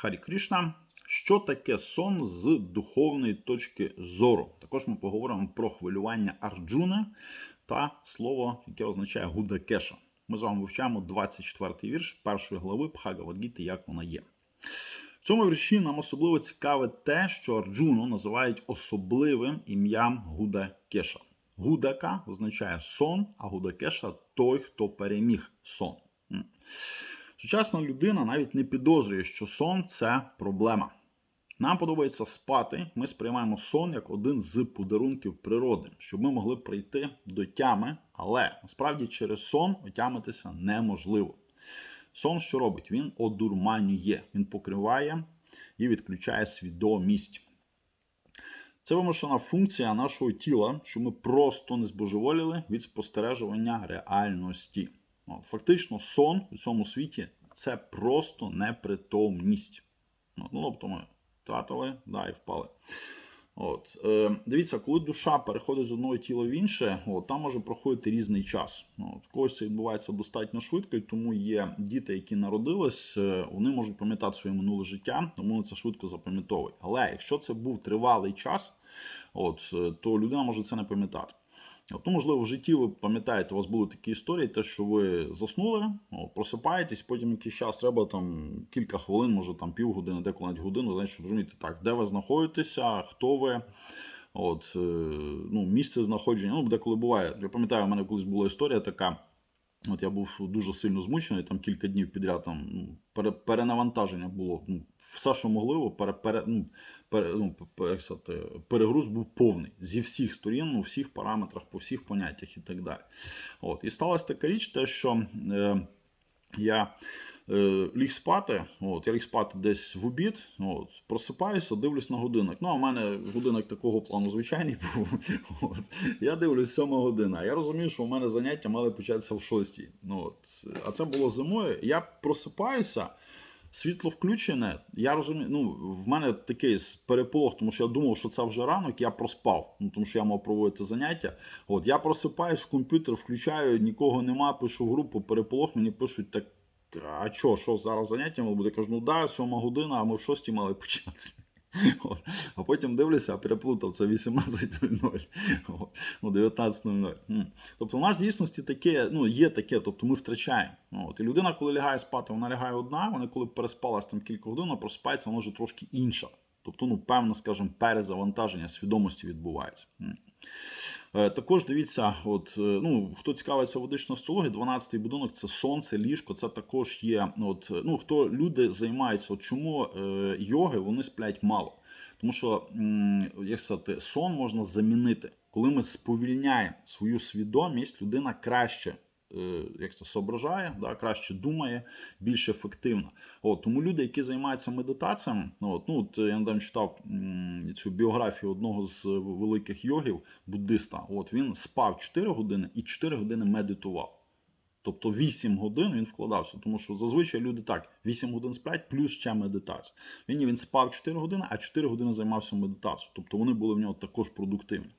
Харі Кришна. Що таке сон з духовної точки зору? Також ми поговоримо про хвилювання Арджуни та слово, яке означає Гудакеша. Ми з вами вивчаємо 24-й вірш першої глави Пхагавадгіти, як вона є. В цьому вірші нам особливо цікаве те, що Арджуну називають особливим ім'ям Гудакеша. Гудака означає сон, а Гудакеша той, хто переміг сон. Сучасна людина навіть не підозрює, що сон це проблема. Нам подобається спати. Ми сприймаємо сон як один з подарунків природи, щоб ми могли прийти до тями, але насправді через сон отямитися неможливо. Сон, що робить? Він одурманює, він покриває і відключає свідомість. Це вимушена функція нашого тіла, що ми просто не збожеволіли від спостережування реальності. Фактично, сон у цьому світі це просто непритомність. Ну, тобто ми втратили, да, і впали. От. Е, Дивіться, коли душа переходить з одного тіла в інше, от, там може проходити різний час. От. Когось це відбувається достатньо швидко, і тому є діти, які народились, е, вони можуть пам'ятати своє минуле життя, тому вони це швидко запам'ятовують. Але якщо це був тривалий час, от, е, то людина може це не пам'ятати. От, ну, можливо, в житті ви пам'ятаєте, у вас були такі історії, те, що ви заснули, от, просипаєтесь, потім якийсь час треба там кілька хвилин, може там півгодини, деколи навіть годину, знаєте, щоб розуміти, так, де ви знаходитеся, хто ви, от, ну, місце знаходження. Ну, деколи буває. Я пам'ятаю, у мене колись була історія така. От я був дуже сильно змучений, там кілька днів підряд там ну, пере, перенавантаження було. Ну, Все, що могливо, пере, пере, ну, пере, ну, як сказати, перегруз був повний зі всіх сторін, у всіх параметрах, по всіх поняттях і так далі. От. І сталася така річ, те, що е, я е, ліг спати, от, я ліг спати десь в обід, от, просипаюся, дивлюсь на годинник. Ну, а в мене годинник такого плану звичайний був. От. Я дивлюсь 7 година. Я розумію, що у мене заняття мали початися в 6. Ну, от. А це було зимою. Я просипаюся. Світло включене, я розумію, ну в мене такий переполох, тому що я думав, що це вже ранок, я проспав, ну тому що я мав проводити заняття. От я просипаюсь в комп'ютер, включаю, нікого нема, пишу групу, переполох, мені пишуть так. А що, що зараз заняття буде? Кажу, ну да, сьома година, а ми в шостій мали початися. От. А потім дивлюся, переплутав це 18.00, ну 19.00. Тобто у нас в дійсності таке, ну, є таке, тобто ми втрачаємо. От. І людина, коли лягає спати, вона лягає одна, вона коли переспалась там кілька годин, вона просипається, вона вже трошки інша. Тобто, ну, певне, скажімо, перезавантаження свідомості відбувається. Також дивіться, от, ну, хто цікавиться водичною астрологією, 12-й будинок це сонце, ліжко, це також є. От, ну, Хто люди займаються, от чому е, йоги вони сплять мало? Тому що як сказати, сон можна замінити. Коли ми сповільняємо свою свідомість, людина краще Е, як це соображає, да, краще думає, більш ефективно. От, Тому люди, які займаються медитаціями, от, ну, от я недавно читав цю біографію одного з великих йогів, буддиста. От, Він спав 4 години і 4 години медитував. Тобто 8 годин він вкладався, тому що зазвичай люди так, 8 годин сплять, плюс ще медитація. Він він спав 4 години, а 4 години займався медитацією. Тобто вони були в нього також продуктивні.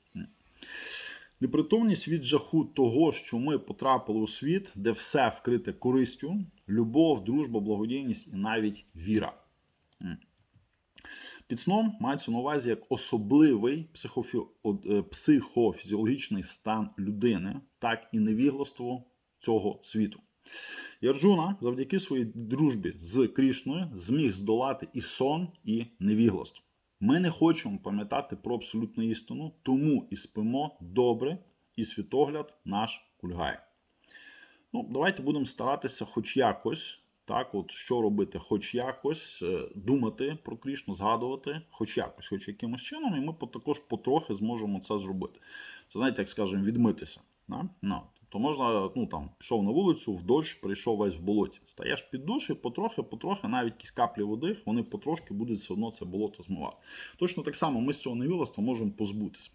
Непритомність від жаху того, що ми потрапили у світ, де все вкрите користю, любов, дружба, благодійність і навіть віра. Під сном мається на увазі як особливий психофі... Е, психофізіологічний стан людини, так і невігластво цього світу. І Арджуна завдяки своїй дружбі з Крішною зміг здолати і сон, і невігластво. Ми не хочемо пам'ятати про абсолютну істину, тому і спимо добре, і світогляд наш кульгає. Ну, Давайте будемо старатися хоч якось, так, от що робити, хоч якось, е, думати про Крішну, згадувати, хоч якось, хоч якимось чином, і ми також потрохи зможемо це зробити. Це знаєте, як скажемо, відмитися. Да? No то можна, ну там, пішов на вулицю, в дощ, прийшов весь в болоті. Стаєш під душ і потрохи, потрохи, навіть якісь каплі води, вони потрошки будуть все одно це болото змивати. Точно так само ми з цього невілоства можемо позбутися.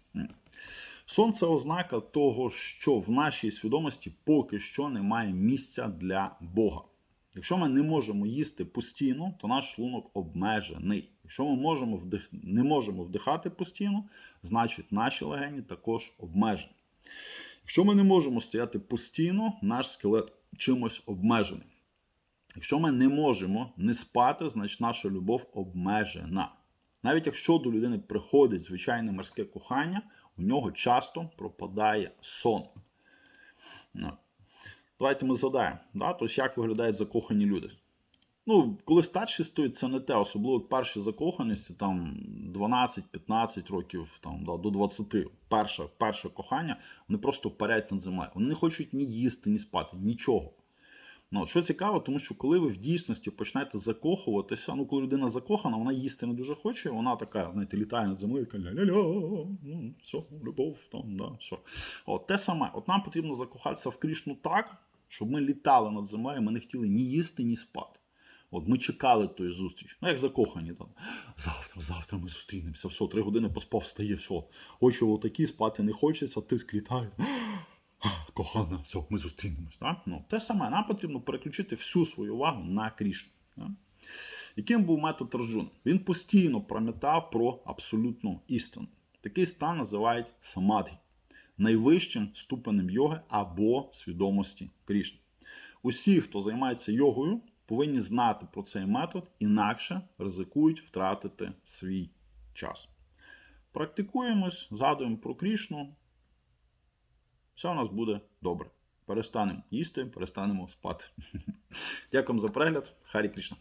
Сон це ознака того, що в нашій свідомості поки що немає місця для Бога. Якщо ми не можемо їсти постійно, то наш шлунок обмежений. Якщо ми можемо вдих... не можемо вдихати постійно, значить наші легені також обмежені. Якщо ми не можемо стояти постійно, наш скелет чимось обмежений. Якщо ми не можемо не спати, значить наша любов обмежена. Навіть якщо до людини приходить звичайне морське кохання, у нього часто пропадає сон. Давайте ми згадаємо, да? тобто, як виглядають закохані люди. Ну, коли старші стоїть, це не те, особливо перші закоханості, там 12-15 років, там, да, до 20, перше, перше кохання, вони просто парять над землею. Вони не хочуть ні їсти, ні спати, нічого. Ну, що цікаво, тому що коли ви в дійсності почнете закохуватися, ну коли людина закохана, вона їсти не дуже хоче, вона така, знаєте, літає над землею, така ля-ля-ля, ну, все, любов, там, да, все. От те саме, от нам потрібно закохатися в Крішну так, щоб ми літали над землею, ми не хотіли ні їсти, ні спати. От ми чекали тої зустрічі. Ну, як закохані там. Завтра, завтра ми зустрінемося. Все, три години поспав, встає, все. Очі отакі, спати не хочеться, тиск літає. Кохана, все, ми зустрінемось. Так? Ну, те саме, нам потрібно переключити всю свою увагу на Крішну. Яким був метод Арджуна? Він постійно пам'ятав про абсолютну істину. Такий стан називають самадхі, найвищим ступенем йоги або свідомості Крішни. Усі, хто займається йогою, повинні знати про цей метод, інакше ризикують втратити свій час. Практикуємось, згадуємо про Крішну. Все у нас буде добре. Перестанемо їсти, перестанемо спати. Дякую за перегляд. Харі Крішна.